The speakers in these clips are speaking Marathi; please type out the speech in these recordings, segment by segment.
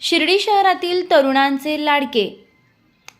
शिर्डी शहरातील तरुणांचे लाडके.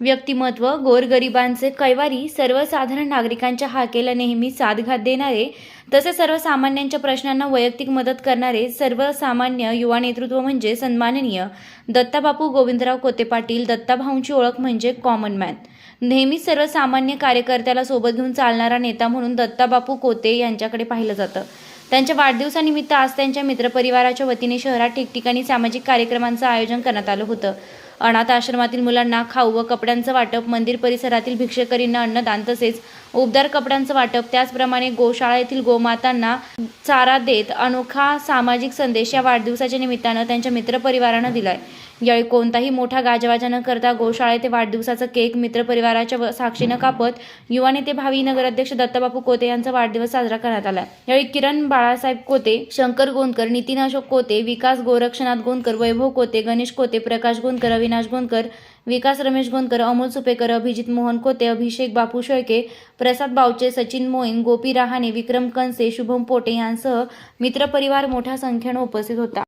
व्यक्तिमत्व गोरगरिबांचे कैवारी सर्वसाधारण नागरिकांच्या हाकेला नेहमी साथघात देणारे तसेच सर्वसामान्यांच्या प्रश्नांना वैयक्तिक मदत करणारे सर्वसामान्य युवा नेतृत्व म्हणजे सन्माननीय दत्ताबापू गोविंदराव कोते पाटील दत्ताभाऊंची ओळख म्हणजे कॉमन मॅन नेहमीच सर्वसामान्य कार्यकर्त्याला सोबत घेऊन चालणारा नेता म्हणून दत्ताबापू कोते यांच्याकडे पाहिलं जातं. त्यांच्या वाढदिवसानिमित्त आज त्यांच्या मित्रपरिवाराच्या वतीने शहरात ठिकठिकाणी सामाजिक कार्यक्रमांचं आयोजन करण्यात आलं होतं. अनाथ आश्रमातील मुलांना खाऊ व कपड्यांचं वाटप मंदिर परिसरातील भिक्षकरींना अन्नदान तसेच उबदार कपड्यांचं वाटप त्याचप्रमाणे गोशाळा येथील गोमातांना चारा देत अनोखा सामाजिक संदेश या वाढदिवसाच्या निमित्तानं त्यांच्या मित्रपरिवारानं दिलाय. यावेळी कोणताही मोठा गाजवाजा न करता गोशाळा येथे वाढदिवसाचा केक मित्रपरिवाराच्या व- साक्षीनं कापत युवा नेते भावी नगराध्यक्ष दत्तबापू कोते यांचा वाढदिवस साजरा करण्यात आला. यावेळी किरण बाळासाहेब कोते शंकर गोंदकर नितीन अशोक कोते विकास गोरक्षनाथ गोंदकर वैभव कोते गणेश कोते प्रकाश गोंदकर अविनाश गोंदकर विकास रमेश गोंदकर अमोल सुपेकर अभिजित मोहन कोते अभिषेक बापू शेळके प्रसाद बावचे सचिन मोईन गोपी रहाणे विक्रम कनसे शुभम पोटे यांसह मित्रपरिवार मोठ्या संख्येनं उपस्थित होता.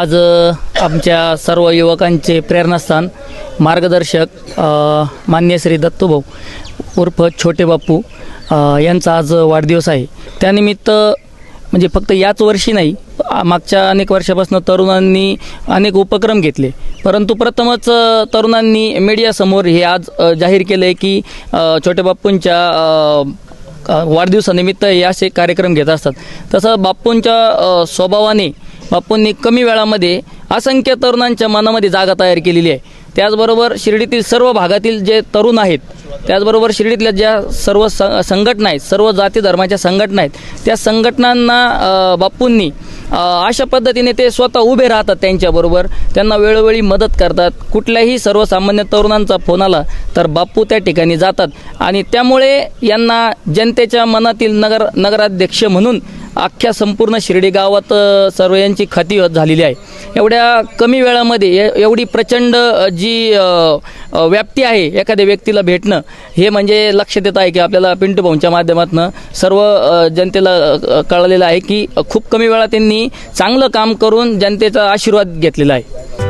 आज आमच्या सर्व युवकांचे प्रेरणास्थान मार्गदर्शक मान्य श्री दत्तूभाऊ उर्फ छोटे बाप्पू यांचा आज वाढदिवस आहे. त्यानिमित्त म्हणजे फक्त याच वर्षी नाही मागच्या अनेक वर्षापासून तरुणांनी अनेक उपक्रम घेतले. परंतु प्रथमच तरुणांनी मीडियासमोर हे आज जाहीर केलं आहे की छोटे बाप्पूंच्या वाढदिवसानिमित्त हे असे कार्यक्रम घेत असतात. तसं बाप्पूंच्या स्वभावाने बापूंनी कमी वेळामध्ये असंख्य तरुणांच्या मनामध्ये जागा तयार केलेली आहे. त्याचबरोबर शिर्डीतील सर्व भागातील जे तरुण आहेत त्याचबरोबर शिर्डीतल्या ज्या सर्व संघटना आहेत सर्व जाती धर्माच्या संघटना आहेत त्या संघटनांना बापूंनी अशा पद्धतीने ते स्वतः उभे राहतात त्यांच्याबरोबर. त्यांना वेळोवेळी मदत करतात. कुठल्याही सर्वसामान्य तरुणांचा फोन आला तर बाप्पू त्या ठिकाणी जातात. आणि त्यामुळे यांना जनतेच्या मनातील नगर नगराध्यक्ष म्हणून अख्ख्या संपूर्ण शिर्डी गावात सर्व यांची खती झालेली आहे. एवढ्या कमी वेळामध्ये ए- एवढी प्रचंड जी व्याप्ती आहे एखाद्या व्यक्तीला भेटणं हे म्हणजे लक्षात येत आहे की आपल्याला पिंटू भाऊंच्या माध्यमातून सर्व जनतेला कळलेलं आहे की खूप कमी वेळा त्यांनी चांगलं काम करून जनतेचा आशीर्वाद घेतलेला आहे.